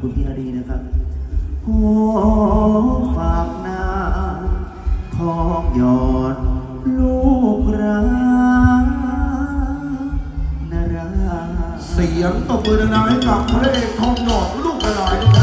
คุณพี่นาดีนะครับโอ้ฝากนาทองหยอด ลูกรักนารา เสียงตบมือดังๆให้กับพระเอกทองหยอดลูกกระไร